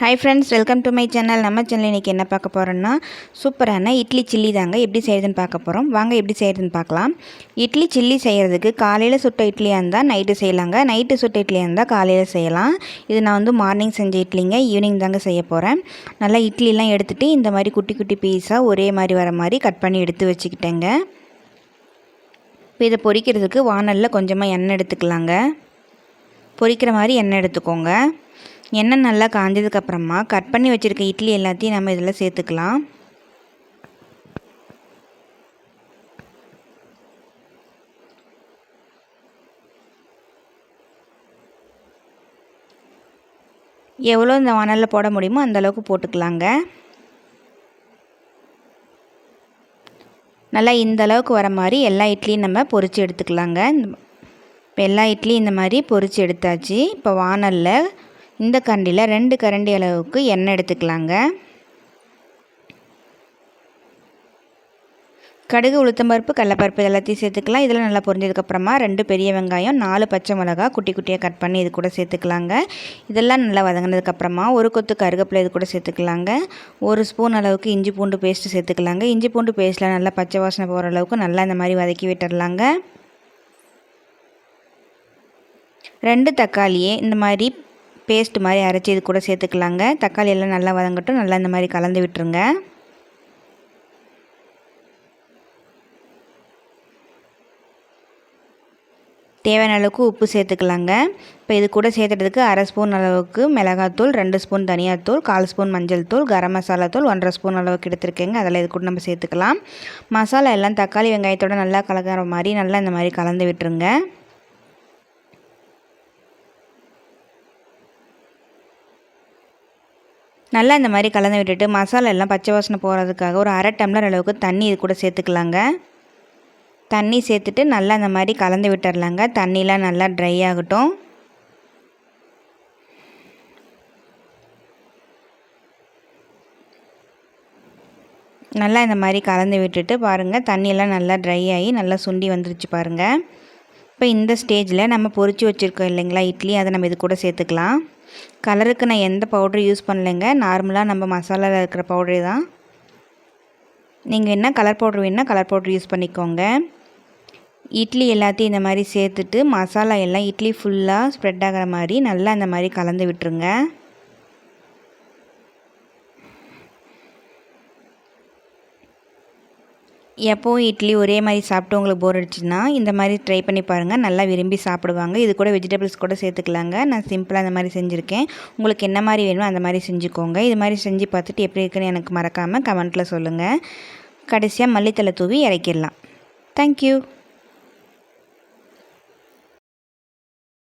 Hi friends welcome to my channel நம்ம channel இன்றைக்கி என்ன பார்க்க போகிறோன்னா சூப்பரான இட்லி சில்லி தாங்க எப்படி செய்கிறதுன்னு பார்க்க போகிறோம் வாங்க எப்படி செய்கிறதுன்னு பார்க்கலாம். இட்லி சில்லி செய்கிறதுக்கு காலையில் சுட்ட இட்லியாக இருந்தால் நைட்டு செய்யலாங்க. நைட்டு சுட்ட இட்லியாக இருந்தால் காலையில் செய்யலாம். இது நான் வந்து மார்னிங் செஞ்ச இட்லிங்க ஈவினிங் தாங்க செய்ய போகிறேன் நல்லா இட்லிலாம் எடுத்துகிட்டு இந்த மாதிரி குட்டி குட்டி பீஸாக ஒரே மாதிரி வர மாதிரி கட் பண்ணி எடுத்து வச்சுக்கிட்டேங்க. இப்போ இதை பொரிக்கிறதுக்கு வானலில் கொஞ்சமாக எண்ணெய் எடுத்துக்கலாங்க. பொரிக்கிற மாதிரி எண்ணெய் எடுத்துக்கோங்க. எண்ணெய் நல்லா காஞ்சதுக்கப்புறமா கட் பண்ணி வச்சுருக்க இட்லி எல்லாத்தையும் நம்ம இதில் சேர்த்துக்கலாம். எவ்வளோ இந்த வானலில் போட முடியுமோ அந்தளவுக்கு போட்டுக்கலாங்க. நல்லா இந்த அளவுக்கு வர மாதிரி எல்லா இட்லியும் நம்ம பொறிச்சு எடுத்துக்கலாங்க. இப்போ எல்லா இட்லியும் இந்த மாதிரி பொறிச்சு எடுத்தாச்சு. இப்போ வானலில் இந்த கரண்டியில் ரெண்டு கரண்டி அளவுக்கு எண்ணெய் எடுத்துக்கலாங்க. கடுகு உளுத்தம்பருப்பு கடலப்பருப்பு எல்லாத்தையும் சேர்த்துக்கலாம். இதெல்லாம் நல்லா பொரிஞ்சதுக்கப்புறமா ரெண்டு பெரிய வெங்காயம் நாலு பச்சை மிளகா குட்டி குட்டியாக கட் பண்ணி இது கூட சேர்த்துக்கலாங்க. இதெல்லாம் நல்லா வதங்கினதுக்கப்புறமா ஒரு கொத்து கருகப்பில் இது கூட சேர்த்துக்கலாங்க. ஒரு ஸ்பூன் அளவுக்கு இஞ்சி பூண்டு பேஸ்ட்டு சேர்த்துக்கலாங்க. இஞ்சி பூண்டு பேஸ்ட்டில் நல்லா பச்சை வாசனை போகிற அளவுக்கு நல்லா இந்த மாதிரி வதக்கி விட்டுடலாங்க ரெண்டு தக்காளியே இந்த மாதிரி பேஸ்ட் மாதிரி அரைச்சி இது கூட சேர்த்துக்கலாங்க. தக்காளி எல்லாம் நல்லா வதங்கட்டும். நல்லா இந்த மாதிரி கலந்து விட்டுருங்க. தேவையான அளவுக்கு உப்பு சேர்த்துக்கலாங்க. இப்போ இது கூட சேர்த்துறதுக்கு அரை ஸ்பூன் அளவுக்கு மிளகாத்தூள் ரெண்டு ஸ்பூன் தனியாத்தூள் கால் ஸ்பூன் மஞ்சள் தூள் கரம் மசாலா தூள் ஒன்றரை ஸ்பூன் அளவுக்கு எடுத்துருக்கேங்க. அதில் இது கூட நம்ம சேர்த்துக்கலாம். மசாலா எல்லாம் தக்காளி வெங்காயத்தோட நல்லா கலக்கிற மாதிரி நல்லா இந்த மாதிரி கலந்து விட்டுருங்க. நல்லா இந்த மாதிரி கலந்து விட்டுட்டு மசாலா எல்லாம் பச்சை வாசனை போகிறதுக்காக ஒரு அரை டம்ளர் அளவுக்கு தண்ணி இது கூட சேர்த்துக்கலாங்க. தண்ணி சேர்த்துட்டு நல்லா இந்த மாதிரி கலந்து விட்டுர்லாங்க தண்ணிலாம் நல்லா ட்ரை ஆகட்டும். நல்லா இந்த மாதிரி கலந்து விட்டுட்டு பாருங்கள் தண்ணியெல்லாம் நல்லா ட்ரை ஆகி நல்லா சுண்டி வந்துருச்சு பாருங்கள் இப்போ இந்த ஸ்டேஜில் நம்ம பொறிச்சு வச்சுருக்கோம் இல்லைங்களா இட்லி அதை நம்ம இது கூட சேர்த்துக்கலாம். கலருக்கு நான் எந்த பவுடரும் யூஸ் பண்ணலைங்க. நார்மலாக நம்ம மசாலாவில் இருக்கிற பவுடரு தான். நீங்கள் என்ன கலர் பவுட்ரு வேணால் கலர் பவுட்ரு யூஸ் பண்ணிக்கோங்க. இட்லி எல்லாத்தையும் இந்த மாதிரி சேர்த்துட்டு மசாலா எல்லாம் இட்லி ஃபுல்லாக ஸ்ப்ரெட் ஆகிற மாதிரி நல்லா இந்த மாதிரி கலந்து விட்டுருங்க. எப்போவும் இட்லி ஒரே மாதிரி சாப்பிட்டு உங்களுக்கு போர் அடிச்சுன்னா இந்த மாதிரி ட்ரை பண்ணி பாருங்கள் நல்லா விரும்பி சாப்பிடுவாங்க. இது கூட வெஜிடபிள்ஸ் கூட சேர்த்துக்கலாங்க. நான் சிம்பிளாக அந்த மாதிரி செஞ்சுருக்கேன். உங்களுக்கு என்ன மாதிரி வேணுமோ அந்த மாதிரி செஞ்சுக்கோங்க. இது மாதிரி செஞ்சு பார்த்துட்டு எப்படி இருக்குன்னு எனக்கு மறக்காமல் கமெண்ட்டில் சொல்லுங்கள் கடைசியாக மல்லித்தலை தூவி இறக்கிடலாம். தேங்க்யூ